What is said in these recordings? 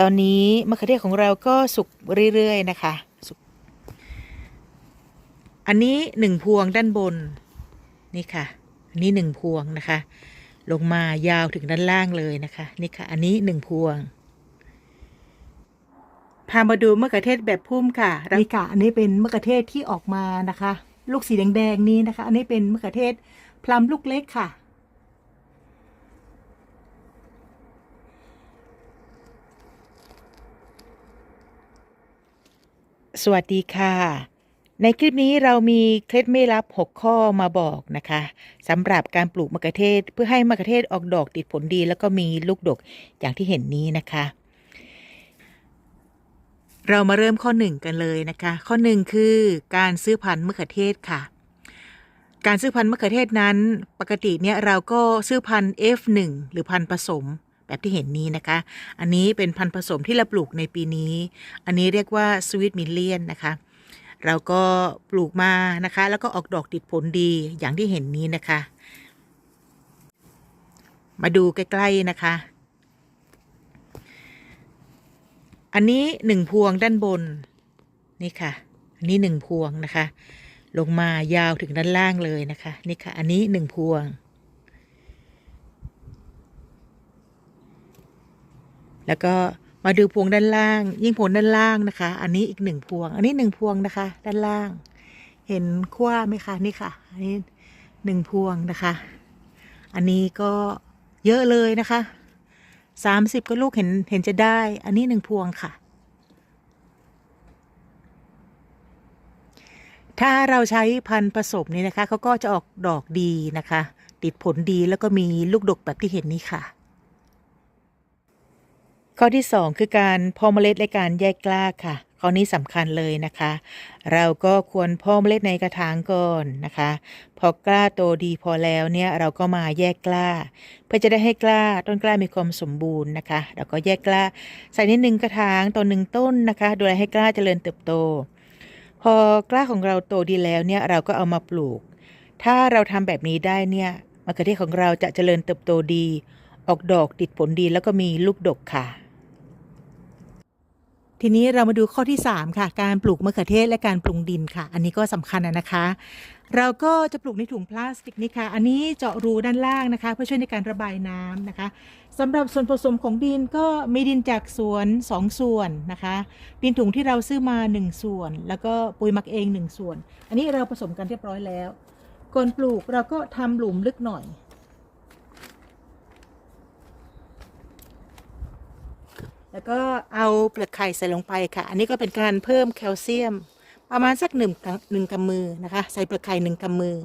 ตอนนี้มะเขือเทศของเราก็สุกเรื่อยๆนะคะสุกอันนี้หนึ่งพวงด้านบน นี่ค่ะ อันนี้หนึ่งพวงนะคะ ลงมายาวถึงด้านล่างเลยนะคะ นี่ค่ะ อันนี้หนึ่งพวง พามาดูมะเขือเทศแบบพุ่มค่ะนี่ค่ะ อันนี้เป็นมะเขือเทศที่ออกมานะคะ ลูกสีแดงๆนี้นะคะ อันนี้เป็นมะเขือเทศพลัมลูกเล็กค่ะ สวัสดีค่ะ ในคลิปนี้เรามีเคล็ดไม่ลับ 6 ข้อมาบอกนะคะสำหรับการปลูกมะเขือเทศเพื่อให้มะเขือเทศออกดอกติดผลดี แล้วก็มีลูกดกอย่างที่เห็นนี้นะคะ เรามาเริ่มข้อหนึ่งกันเลยนะคะ ข้อหนึ่งคือการซื้อพันธุ์มะเขือเทศค่ะ การซื้อพันธุ์มะเขือเทศนั้น ปกติเนี่ยเราก็ซื้อพันธุ์ F1 หรือพันธุ์ผสม แบบที่เห็นนี้นะคะ อันนี้เป็นพันธุ์ผสมที่เราปลูกในปีนี้ อันนี้เรียกว่า Sweet Million นะคะเราก็ปลูกมานะคะ แล้วก็ออกดอกติดผลดีอย่างที่เห็นนี้นะคะ มาดูใกล้ ๆ นะคะ อันนี้หนึ่งพวงด้านบน นี่ค่ะ อันนี้หนึ่งพวงนะคะ ลงมายาวถึงด้านล่างเลยนะคะ นี่ค่ะ อันนี้หนึ่งพวง แล้วก็มาดูพวงด้านล่าง ยิ่งพวงด้านล่างนะคะ อันนี้อีกหนึ่งพวง อันนี้หนึ่งพวงนะคะ ด้านล่าง เห็นคว้าไหมคะนี่ค่ะ อันนี้หนึ่งพวงนะคะ อันนี้ก็เยอะเลยนะคะสามสิบก็ลูกเห็นเห็นจะได้ อันนี้หนึ่งพวงค่ะ ถ้าเราใช้พันธุ์ผสมนี่นะคะเขาก็จะออกดอกดีนะคะ ติดผลดีแล้วก็มีลูกดกแบบที่เห็นนี้ค่ะ ข้อที่ 2 คือการเพาะเมล็ดและการแยกกล้าค่ะ ข้อนี้สำคัญเลยนะคะ เราก็ควรเพาะเมล็ดในกระถางก่อนนะคะ พอกล้าโตดีพอแล้วเนี่ยเราก็มาแยกกล้า เพื่อจะได้ให้กล้าต้นกล้ามีความสมบูรณ์นะคะ เราก็แยกกล้า ใส่นิดหนึ่งกระถางต่อหนึ่งต้นนะคะ ดูแลให้กล้าเจริญเติบโต พอกล้าของเราโตดีแล้วเนี่ยเราก็เอามาปลูก ถ้าเราทำแบบนี้ได้เนี่ยมะเขือเทศของเราจะเจริญเติบโตดี ออกดอกติดผลดีแล้วก็มีลูกดกค่ะ ทีนี้เรามาดูข้อที่ 3 ค่ะ การปลูกมะเขือเทศและการปรุงดินค่ะ อันนี้ก็สำคัญนะคะ เราก็จะปลูกในถุงพลาสติกนี่ค่ะ อันนี้เจาะรูด้านล่างนะคะ เพื่อช่วยในการระบายน้ำนะคะสำหรับส่วนผสมของดินก็มีดินจากสวน 2 ส่วนนะคะ ดินถุงที่เราซื้อมา 1 ส่วน แล้วก็ปุ๋ยหมักเอง 1 ส่วน อันนี้เราผสมกันเรียบร้อยแล้ว ก่อนปลูกเราก็ทำหลุมลึกหน่อย แล้วก็เอาเปลือกไข่ใส่ลงไปค่ะ อันนี้ก็เป็นการเพิ่มแคลเซียม ประมาณสักหนึ่งหนึ่งกำมือนะคะ ใส่เปลือกไข่หนึ่งกำมือ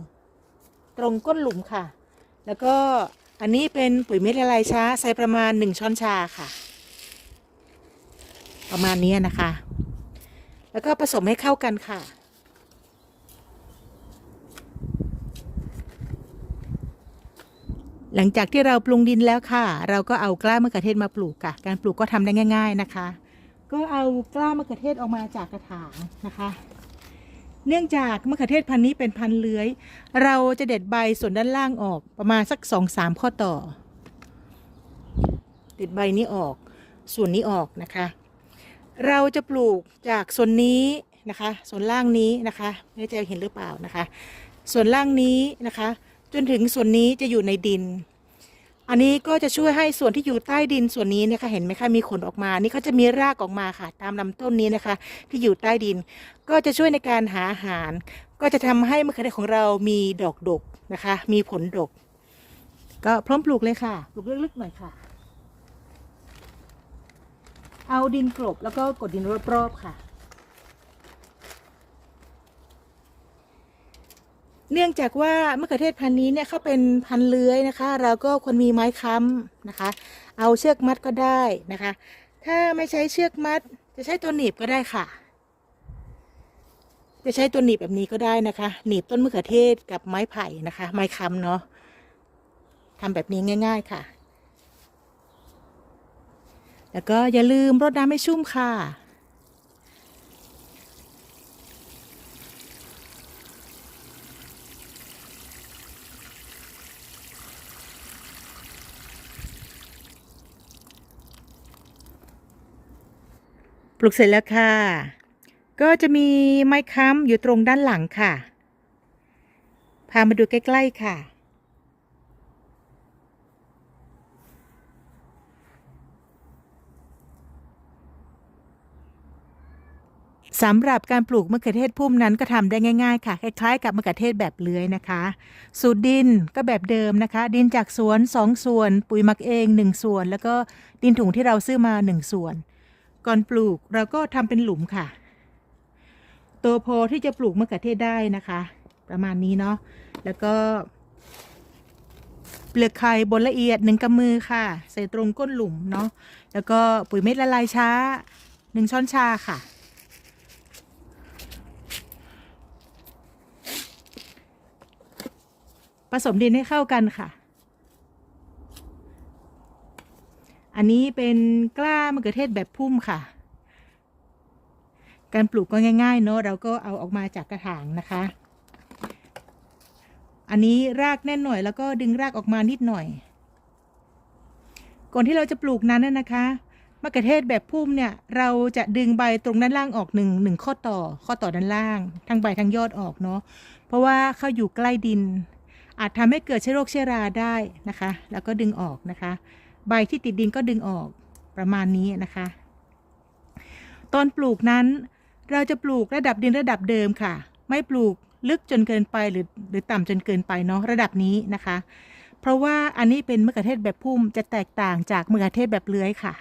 ตรงก้นหลุมค่ะ แล้วก็อันนี้เป็นปุ๋ยเม็ดละลายช้า ใส่ประมาณหนึ่งช้อนชาค่ะ ประมาณนี้นะคะ แล้วก็ผสมให้เข้ากันค่ะ หลังจากที่เราปรุงดินแล้วค่ะ เราก็เอากล้ามะเขือเทศมาปลูกค่ะ การปลูกก็ทำได้ง่าย ๆนะคะ ก็เอากล้ามะเขือเทศออกมาจากกระถางนะคะ เนื่องจากมะเขือเทศพันธุ์นี้เป็นพันธุ์เลื้อย เราจะเด็ดใบส่วนด้านล่างออกประมาณสักสองสามข้อต่อ เด็ดใบนี้ออก ส่วนนี้ออกนะคะ เราจะปลูกจากส่วนนี้นะคะ ส่วนล่างนี้นะคะไม่แน่ใจเห็นหรือเปล่านะคะ ส่วนล่างนี้นะคะ จนถึงส่วนนี้จะอยู่ในดิน อันนี้ก็จะช่วยให้ส่วนที่อยู่ใต้ดินส่วนนี้นะคะเห็นไหมคะมีขนออกมา นี่เขาจะมีรากออกมาค่ะ ตามลำต้นนี้นะคะ ที่อยู่ใต้ดิน ก็จะช่วยในการหาอาหาร ก็จะทำให้มะเขือเทศของเรามีดอกดกนะคะ มีผลดก ก็พร้อมปลูกเลยค่ะปลูกลึกๆหน่อยค่ะ เอาดินกลบแล้วก็กดดินรอบๆค่ะ เนื่องจากว่ามะเขือเทศพันธุ์นี้เนี่ยเขาเป็นพันธุ์เลื้อยนะคะ เราก็ควรมีไม้ค้ำนะคะ เอาเชือกมัดก็ได้นะคะ ถ้าไม่ใช้เชือกมัด จะใช้ตัวหนีบก็ได้ค่ะ จะใช้ตัวหนีบแบบนี้ก็ได้นะคะ หนีบต้นมะเขือเทศกับไม้ไผ่นะคะ ไม้ค้ำเนาะทำแบบนี้ง่าย ๆค่ะ แล้วก็อย่าลืมรดน้ำให้ชุ่มค่ะ ลูกเสร็จแล้วค่ะ ก็จะมีไม้ค้ำอยู่ตรงด้านหลังค่ะ พามาดูใกล้ ๆ ค่ะ สำหรับการปลูกมะเขือเทศพุ่มนั้นก็ทำได้ง่าย ๆ ค่ะ คล้าย ๆ กับมะเขือเทศแบบเลื้อยนะคะ สูตรดินก็แบบเดิมนะคะ ดินจากสวน 2 ส่วน ปุ๋ยหมักเอง 1 ส่วน แล้วก็ดินถุงที่เราซื้อมา 1 ส่วน ก่อนปลูกเราก็ทำเป็นหลุมค่ะ โตพอที่จะปลูกมะเขือเทศได้นะคะ ประมาณนี้เนาะแล้วก็เปลือกไข่บนละเอียดหนึ่งกำมือค่ะ ใส่ตรงก้นหลุมเนาะแล้วก็ปุ๋ยเม็ดละลายช้าหนึ่งช้อนชาค่ะ ผสมดินให้เข้ากันค่ะ อันนี้เป็นกล้ามะเขือเทศแบบพุ่มค่ะ การปลูกก็ง่ายๆเนอะเราก็เอาออกมาจากกระถางนะคะ อันนี้รากแน่นหน่อยแล้วก็ดึงรากออกมานิดหน่อย ก่อนที่เราจะปลูกนั้นน่ะนะคะมะเขือเทศแบบพุ่มเนี่ย เราจะดึงใบตรงด้านล่างออกหนึ่งหนึ่งข้อต่อข้อต่อด้านล่าง ทั้งใบทั้งยอดออกเนาะเพราะว่าเขาอยู่ใกล้ดิน อาจทำให้เกิดเชื้อโรคเชื้อราได้นะคะ แล้วก็ดึงออกนะคะ ใบที่ติดดินก็ดึงออกประมาณนี้นะคะ ตอนปลูกนั้นเราจะปลูกระดับดินระดับเดิมค่ะ ไม่ปลูกลึกจนเกินไปหรือหรือต่ำจนเกินไปเนาะระดับนี้นะคะ เพราะว่าอันนี้เป็นมะเขือเทศแบบพุ่มจะแตกต่างจากมะเขือเทศแบบเลื้อยค่ะ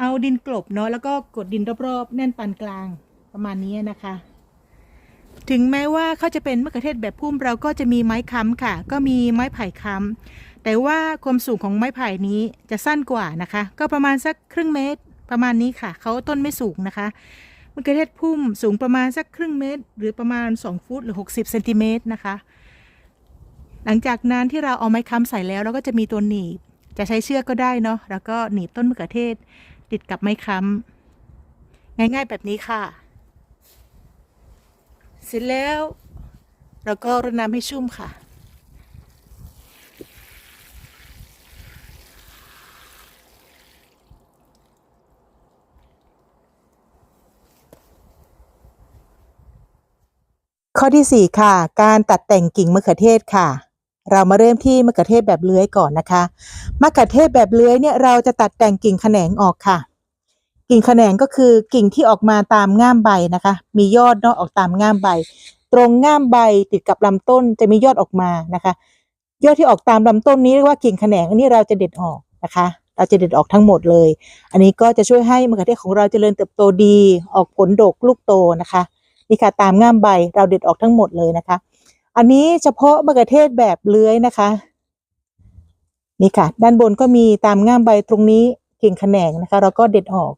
เอาดินกลบเนาะแล้วก็กดดินรอบๆแน่นปานกลางประมาณนี้นะคะ ถึงแม้ว่าเขาจะเป็นมะเขือเทศแบบพุ่มเราก็จะมีไม้ค้ำค่ะ ก็มีไม้ไผ่ค้ำแต่ว่าความสูงของไม้ไผ่นี้จะสั้นกว่านะคะ ก็ประมาณสักครึ่งเมตรประมาณนี้ค่ะ เขาต้นไม่สูงนะคะมะเขือเทศพุ่มสูงประมาณสักครึ่งเมตร หรือประมาณ 2 ฟุตหรือ 60เซนติเมตรนะคะ หลังจากนั้นที่เราเอาไม้ค้ำใส่แล้วเราก็จะมีตัวหนีบ จะใช้เชือกก็ได้เนาะแล้วก็หนีบต้นมะเขือเทศ ติดกับไม้ค้ำง่ายๆแบบนี้ค่ะ เสร็จแล้วเราก็รดน้ำให้ชุ่มค่ะ ข้อที่ 4 ค่ะ การตัดแต่งกิ่งมะเขือเทศค่ะ เรามาเริ่มที่มะเขือเทศแบบเลื้อยก่อนนะคะ มะเขือเทศแบบเลื้อยเนี่ยเราจะตัดแต่งกิ่งแขนงออกค่ะ กิ่งแขนงก็คือกิ่งที่ออกมาตามง่ามใบนะคะ มียอดเนาะออกตามง่ามใบ ตรงง่ามใบติดกับลำต้นจะมียอดออกมานะคะ ยอดที่ออกตามลำต้นนี้เรียกว่ากิ่งแขนงอันนี้เราจะเด็ดออกนะคะ เราจะเด็ดออกทั้งหมดเลย อันนี้ก็จะช่วยให้มะเขือเทศของเราเจริญเติบโตดี ออกผลดกลูกโตนะคะนี่ค่ะตามง่ามใบเราเด็ดออกทั้งหมดเลยนะคะ อันนี้เฉพาะมะเขือเทศแบบเลื้อยนะคะนี่ค่ะ ด้านบนก็มีตามง่ามใบตรงนี้กิ่งแขนงนะคะ เราก็เด็ดออก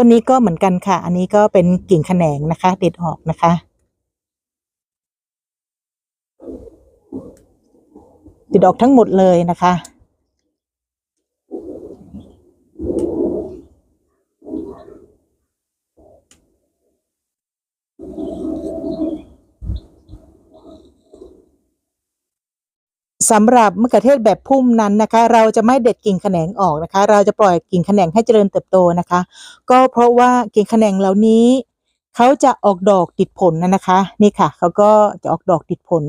ต้นนี้ก็เหมือนกันค่ะ อันนี้ก็เป็นกิ่งแขนงนะคะ เด็ดออกนะคะ เด็ดออกทั้งหมดเลยนะคะ สำหรับมะเขือเทศแบบพุ่มนั้นนะคะ เราจะไม่เด็ดกิ่งแขนงออกนะคะ เราจะปล่อยกิ่งแขนงให้เจริญเติบโตนะคะ ก็เพราะว่ากิ่งแขนงเหล่านี้เขาจะออกดอกติดผลนะนะคะ นี่ค่ะเขาก็จะออกดอกติดผล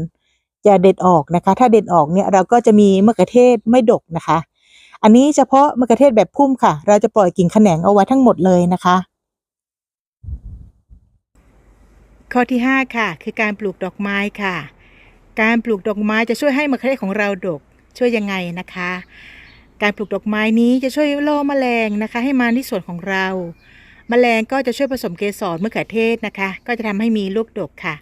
จะเด็ดออกนะคะ ถ้าเด็ดออกเนี่ยเราก็จะมีมะเขือเทศไม่ดกนะคะ อันนี้เฉพาะมะเขือเทศแบบพุ่มค่ะ เราจะปล่อยกิ่งแขนงเอาไว้ทั้งหมดเลยนะคะข้อที่ 5 ค่ะ คือการปลูกดอกไม้ค่ะ การปลูกดอกไม้จะช่วยให้มะเขือของเราดกช่วยยังไงนะคะ การปลูกดอกไม้นี้จะช่วยล่อแมลงนะคะ ให้มาที่สวนของเราแมลงก็จะช่วยผสมเกสรมะเขือเทศนะคะ ก็จะทำให้มีลูกดกค่ะ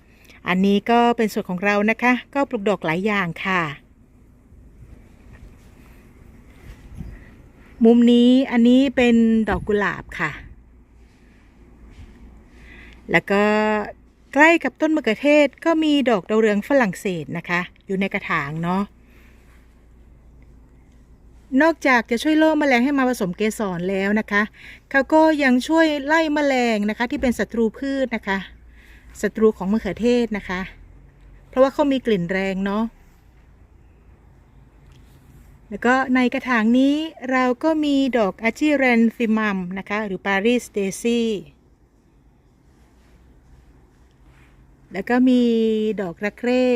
อันนี้ก็เป็นส่วนของเรานะคะ ก็ปลูกดอกหลายอย่างค่ะ มุมนี้อันนี้เป็นดอกกุหลาบค่ะ แล้วก็ ใกล้กับต้นมะเขือเทศก็มีดอกดาวเรืองฝรั่งเศสนะคะ อยู่ในกระถางเนาะนอกจากจะช่วยล่อแมลงให้มาผสมเกสรแล้วนะคะเขาก็ยังช่วยไล่แมลงนะคะ ที่เป็นศัตรูพืชนะคะศัตรูของมะเขือเทศนะคะ เพราะว่าเขามีกลิ่นแรงเนาะแล้วก็ในกระถางนี้เราก็มีดอกอาจิเรนฟิมัมนะคะ หรือปารีสเดซี่ แล้วก็มีดอกรักเร่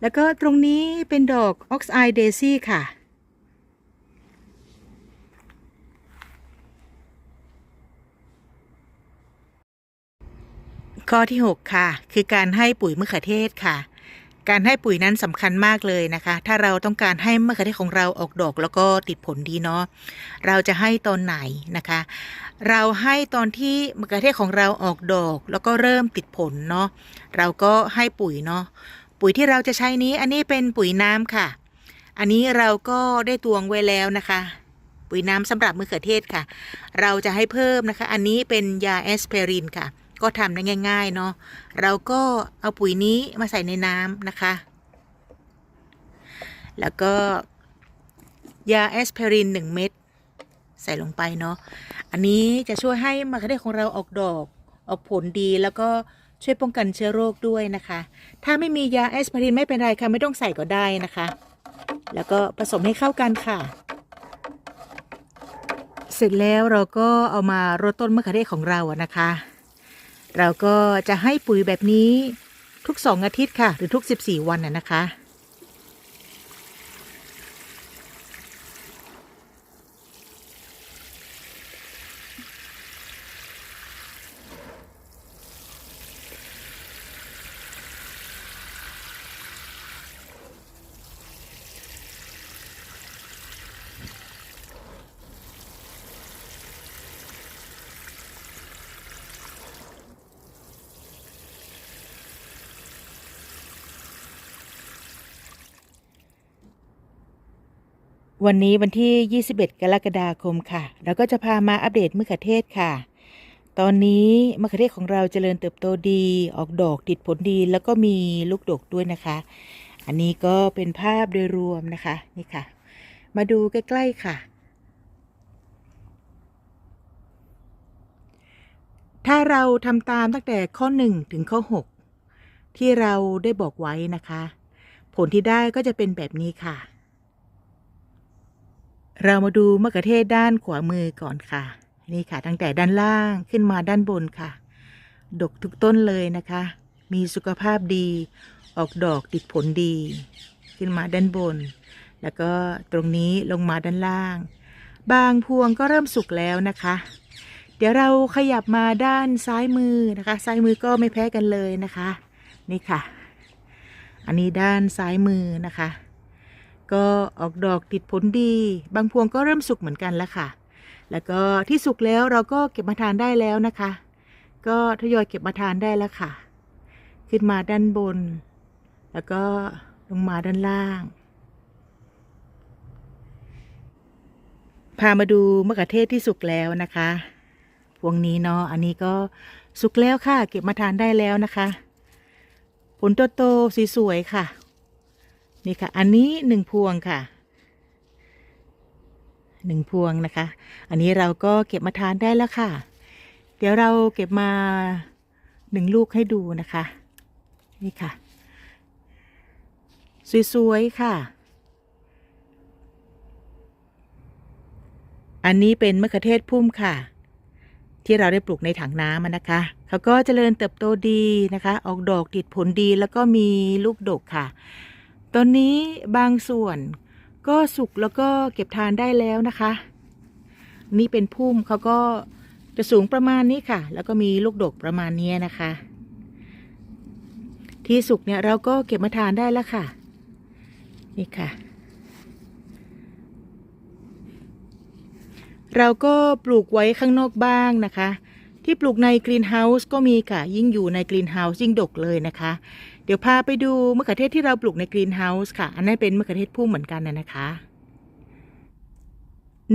แล้วก็ตรงนี้เป็นดอกออกไอเดซี่ค่ะ ข้อที่ 6 ค่ะ คือการให้ปุ๋ยมะเขือเทศค่ะ การให้ปุ๋ยนั้นสำคัญมากเลยนะคะ ถ้าเราต้องการให้มะเขือเทศของเราออกดอกแล้วก็ติดผลดีเนาะ เราจะให้ตอนไหนนะคะ เราให้ตอนที่มะเขือเทศของเราออกดอก แล้วก็เริ่มติดผลเนาะ เราก็ให้ปุ๋ยเนาะ ปุ๋ยที่เราจะใช้นี้อันนี้เป็นปุ๋ยน้ำค่ะ อันนี้เราก็ได้ตวงไว้แล้วนะคะ ปุ๋ยน้ำสำหรับมะเขือเทศค่ะ เราจะให้เพิ่มนะคะ อันนี้เป็นยาแอสไพรินค่ะ ก็ทำได้ง่าย ๆ เนาะเราก็เอาปุ๋ยนี้มาใส่ในน้ำนะคะ แล้วก็ยาแอสไพริน 1 เม็ดใส่ลงไปเนาะอันนี้จะช่วยให้มะเขือเทศของเราออกดอกออกผลดีแล้วก็ช่วยป้องกันเชื้อโรคด้วยนะคะ ถ้าไม่มียาแอสไพรินไม่เป็นไรค่ะ ไม่ต้องใส่ก็ได้นะคะ แล้วก็ผสมให้เข้ากันค่ะ เสร็จแล้วเราก็เอามารดต้นมะเขือเทศของเราอะนะคะ เราก็จะให้ปุ๋ยแบบนี้ทุก 2 อาทิตย์ค่ะ หรือทุก 14 วันน่ะนะคะ วันนี้วันที่ 21 กรกฎาคมค่ะ เราก็จะพามาอัปเดตมะเขือเทศค่ะ ตอนนี้มะเขือเทศของเราเจริญเติบโตดี ออกดอกติดผลดี แล้วก็มีลูกดกด้วยนะคะ อันนี้ก็เป็นภาพโดยรวมนะคะ นี่ค่ะ มาดูใกล้ ๆ ค่ะ ถ้าเราทำตามตั้งแต่ข้อ 1 ถึงข้อ 6 ที่เราได้บอกไว้นะคะ ผลที่ได้ก็จะเป็นแบบนี้ค่ะ เรามาดูมะเขือเทศด้านขวามือก่อนค่ะ นี่ค่ะ ตั้งแต่ด้านล่างขึ้นมาด้านบนค่ะ ดกทุกต้นเลยนะคะ มีสุขภาพดี ออกดอกติดผลดี ขึ้นมาด้านบน แล้วก็ตรงนี้ลงมาด้านล่าง บางพวงก็เริ่มสุกแล้วนะคะ เดี๋ยวเราขยับมาด้านซ้ายมือนะคะ ซ้ายมือก็ไม่แพ้กันเลยนะคะ นี่ค่ะ อันนี้ด้านซ้ายมือนะคะ ก็ออกดอกติดผลดี บางพวงก็เริ่มสุกเหมือนกันแล้วค่ะ แล้วก็ที่สุกแล้วเราก็เก็บมาทานได้แล้วนะคะ ก็ทยอยเก็บมาทานได้แล้วค่ะ ขึ้นมาด้านบน แล้วก็ลงมาด้านล่าง พามาดูมะเขือเทศที่สุกแล้วนะคะพวงนี้เนาะ อันนี้ก็สุกแล้วค่ะ เก็บมาทานได้แล้วนะคะ ผลโตๆสีสวยๆค่ะ นี่ค่ะ อันนี้หนึ่งพวงค่ะหนึ่งพวงนะคะ อันนี้เราก็เก็บมาทานได้แล้วค่ะ เดี๋ยวเราเก็บมาหนึ่งลูกให้ดูนะคะ นี่ค่ะ สวยๆค่ะ อันนี้เป็นมะเขือเทศพุ่มค่ะ ที่เราได้ปลูกในถังน้ำนะคะเขาก็เจริญเติบโตดีนะคะ ออกดอกติดผลดีแล้วก็มีลูกดกค่ะ ตอนนี้บางส่วนก็สุกแล้วก็เก็บทานได้แล้วนะคะ นี่เป็นพุ่มเขาก็จะสูงประมาณนี้ค่ะ แล้วก็มีลูกดกประมาณนี้นะคะ ที่สุกเนี่ยเราก็เก็บมาทานได้แล้วค่ะ นี่ค่ะ เราก็ปลูกไว้ข้างนอกบ้างนะคะ ที่ปลูกในกรีนเฮาส์ก็มีค่ะ ยิ่งอยู่ในกรีนเฮาส์ยิ่งดกเลยนะคะ เดี๋ยวพาไปดูมะเขือเทศที่เราปลูกในกรีนเฮาส์ค่ะ อันนั้นเป็นมะเขือเทศพุ่มเหมือนกันนะนะคะ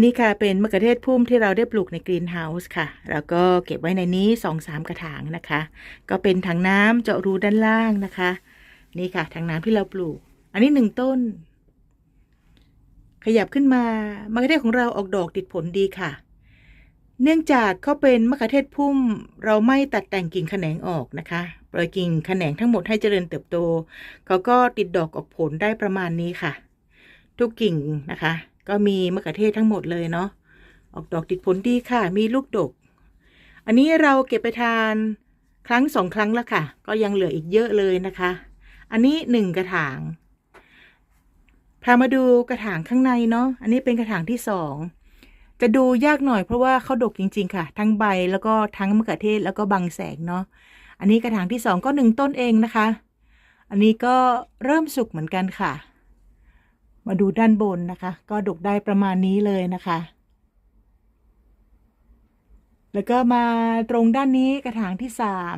นี่ค่ะเป็นมะเขือเทศพุ่มที่เราได้ปลูกในกรีนเฮาส์ค่ะ แล้วก็เก็บไว้ในนี้สองสามกระถางนะคะ ก็เป็นถังน้ำเจาะรูด้านล่างนะคะ นี่ค่ะถังน้ำที่เราปลูก อันนี้หนึ่งต้น ขยับขึ้นมามะเขือเทศของเราออกดอกติดผลดีค่ะ เนื่องจากเขาเป็นมะเขือเทศพุ่ม เราไม่ตัดแต่งกิ่งแขนงออกนะคะ ปล่อยกิ่งแขนงทั้งหมดให้เจริญเติบโต เขาก็ติดดอกออกผลได้ประมาณนี้ค่ะ ทุกกิ่งนะคะ ก็มีมะเขือเทศทั้งหมดเลยเนาะ ออกดอกติดผลดีค่ะ มีลูกดก อันนี้เราเก็บไปทานครั้งสองครั้งแล้วค่ะ ก็ยังเหลืออีกเยอะเลยนะคะ อันนี้หนึ่งกระถาง พามาดูกระถางข้างในเนาะ อันนี้เป็นกระถางที่สอง จะดูยากหน่อยเพราะว่าเขาดกจริง ๆ ค่ะ ทั้งใบแล้วก็ทั้งมะเขือเทศแล้วก็บังแสงเนาะอันนี้กระถางที่สองก็หนึ่งต้นเองนะคะ อันนี้ก็เริ่มสุกเหมือนกันค่ะ มาดูด้านบนนะคะ ก็ดกได้ประมาณนี้เลยนะคะ แล้วก็มาตรงด้านนี้กระถางที่สาม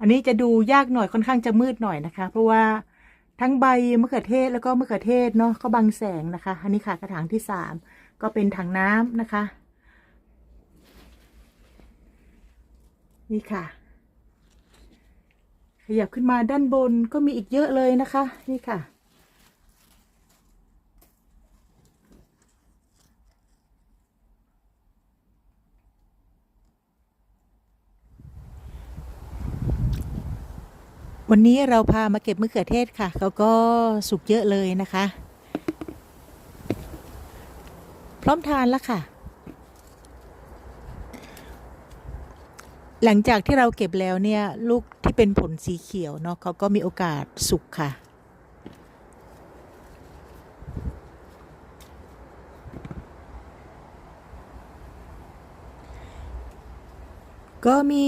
อันนี้จะดูยากหน่อยค่อนข้างจะมืดหน่อยนะคะ เพราะว่าทั้งใบมะเขือเทศแล้วก็มะเขือเทศเนาะเขาบังแสงนะคะ อันนี้ค่ะกระถางที่สาม ก็เป็นถังน้ำนะคะ นี่ค่ะ ขยับขึ้นมาด้านบนก็มีอีกเยอะเลยนะคะ นี่ค่ะ วันนี้เราพามาเก็บมะเขือเทศค่ะ เขาก็สุกเยอะเลยนะคะ พร้อมทานแล้วค่ะ หลังจากที่เราเก็บแล้วเนี่ย ลูกที่เป็นผลสีเขียวเนาะเขาก็มีโอกาสสุกค่ะ ก็มี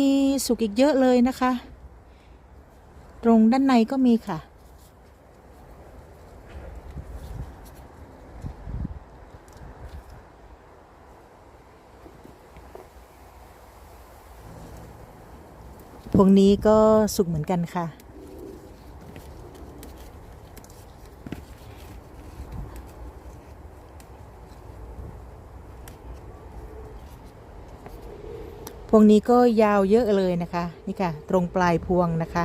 สุกอีกเยอะเลยนะคะ ตรงด้านในก็มีค่ะ พวกนี้ก็สุกเหมือนกันค่ะ พวงนี้ก็ยาวเยอะเลยนะคะ นี่ค่ะ ตรงปลายพวงนะคะ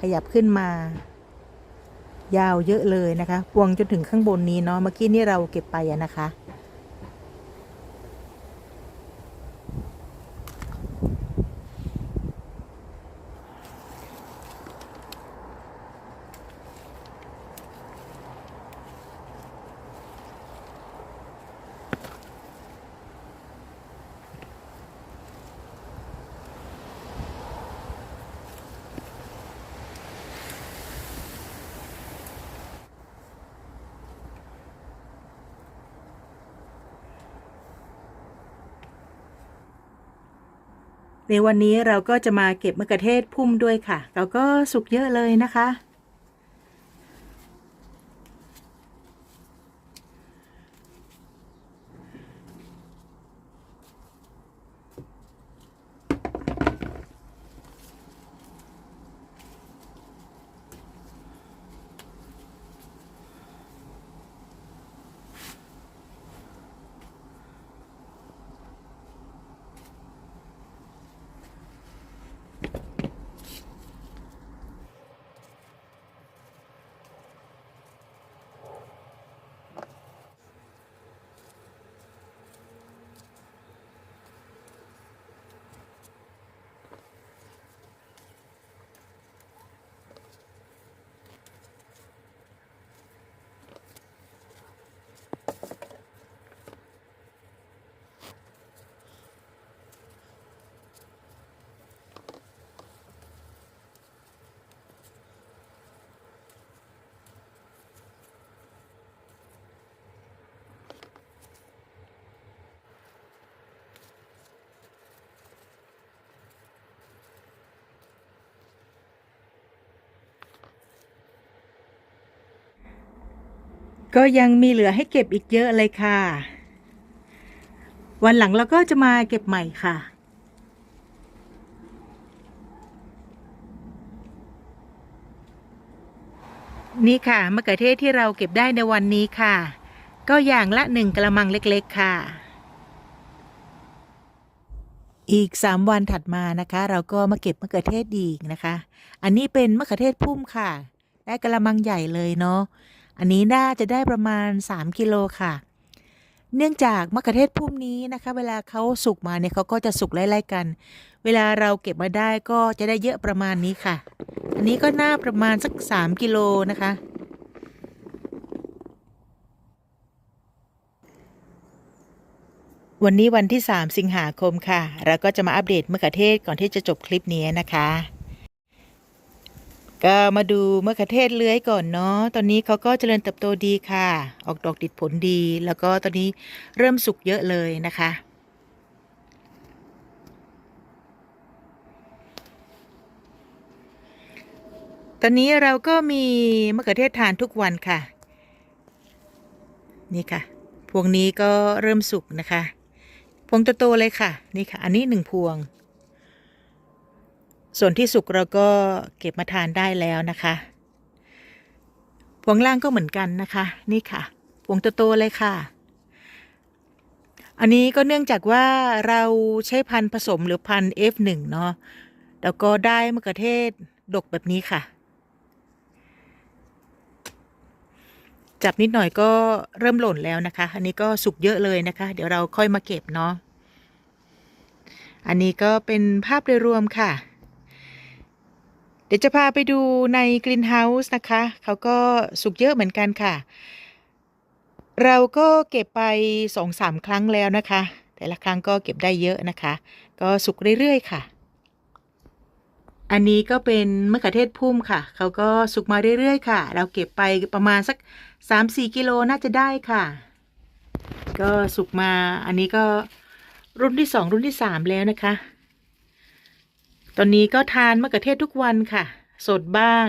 ขยับขึ้นมา ยาวเยอะเลยนะคะ พวงจนถึงข้างบนนี้เนาะ เมื่อกี้นี่เราเก็บไปนะคะ ในวันนี้เราก็จะมาเก็บมะเขือเทศพุ่มด้วยค่ะเราก็สุกเยอะเลยนะคะ ก็ยังมีเหลือให้เก็บอีกเยอะเลยค่ะ วันหลังเราก็จะมาเก็บใหม่ค่ะ นี่ค่ะมะเขือเทศที่เราเก็บได้ในวันนี้ค่ะ ก็อย่างละหนึ่งกระมังเล็กๆค่ะ อีกสามวันถัดมานะคะ เราก็มาเก็บมะเขือเทศอีกนะคะ อันนี้เป็นมะเขือเทศพุ่มค่ะ ได้กระมังใหญ่เลยเนาะ อันนี้น่าจะได้ประมาณ 3 กิโลค่ะ เนื่องจากมะเขือเทศพุ่มนี้นะคะ เวลาเขาสุกมาเนี่ยเขาก็จะสุกไล่ๆกัน เวลาเราเก็บมาได้ก็จะได้เยอะประมาณนี้ค่ะ อันนี้ก็น่าประมาณสัก 3 กิโลนะคะ วันนี้วันที่ 3 สิงหาคมค่ะ เราก็จะมาอัปเดตมะเขือเทศก่อนที่จะจบคลิปนี้นะคะ ก็มาดูมะเขือเทศเลื้อยก่อนเนาะ ตอนนี้เขาก็เจริญเติบโตดีค่ะ ออกดอกติดผลดี แล้วก็ตอนนี้เริ่มสุกเยอะเลยนะคะ ตอนนี้เราก็มีมะเขือเทศทานทุกวันค่ะ นี่ค่ะ พวงนี้ก็เริ่มสุกนะคะ พวงโตๆเลยค่ะ นี่ค่ะ อันนี้หนึ่งพวง ส่วนที่สุกเราก็เก็บมาทานได้แล้วนะคะพวงล่างก็เหมือนกันนะคะ นี่ค่ะพวงโตๆเลยค่ะ อันนี้ก็เนื่องจากว่าเราใช้พันธุ์ผสมหรือพันธุ์ F1 เนาะแล้วก็ได้มะเขือเทศดกแบบนี้ค่ะ จับนิดหน่อยก็เริ่มหล่นแล้วนะคะ อันนี้ก็สุกเยอะเลยนะคะ เดี๋ยวเราค่อยมาเก็บเนาะอันนี้ก็เป็นภาพโดยรวมค่ะ ดี๋ยวจะพาไปดูในกรีนเฮาส์นะคะ เขาก็สุกเยอะเหมือนกันค่ะ เราก็เก็บไปสองสามครั้งแล้วนะคะ แต่ละครั้งก็เก็บได้เยอะนะคะ ก็สุกเรื่อย ๆ ค่ะ อันนี้ก็เป็นมะเขือเทศพุ่มค่ะ เขาก็สุกมาเรื่อย ๆ ค่ะ เราเก็บไปประมาณสักสามสี่กิโลน่าจะได้ค่ะ ก็สุกมาอันนี้ก็รุ่นที่สองรุ่นที่สามแล้วนะคะ ตอนนี้ก็ทานมะเขือเทศทุกวันค่ะ สดบ้าง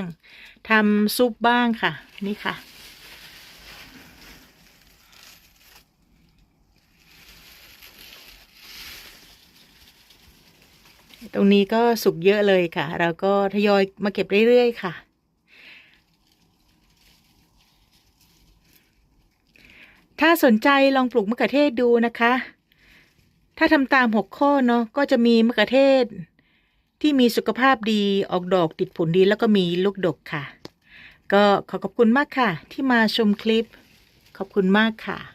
ทำซุปบ้างค่ะ นี่ค่ะ ตรงนี้ก็สุกเยอะเลยค่ะ เราก็ทยอยมาเก็บเรื่อยๆค่ะถ้าสนใจลองปลูกมะเขือเทศดูนะคะ ถ้าทำตามหกข้อเนาะก็จะมีมะเขือเทศ ที่มีสุขภาพดีออกดอกติดผลดีแล้วก็มีลูกดกค่ะ ก็ขอขอบคุณมากค่ะ ที่มาชมคลิป ขอบคุณมากค่ะ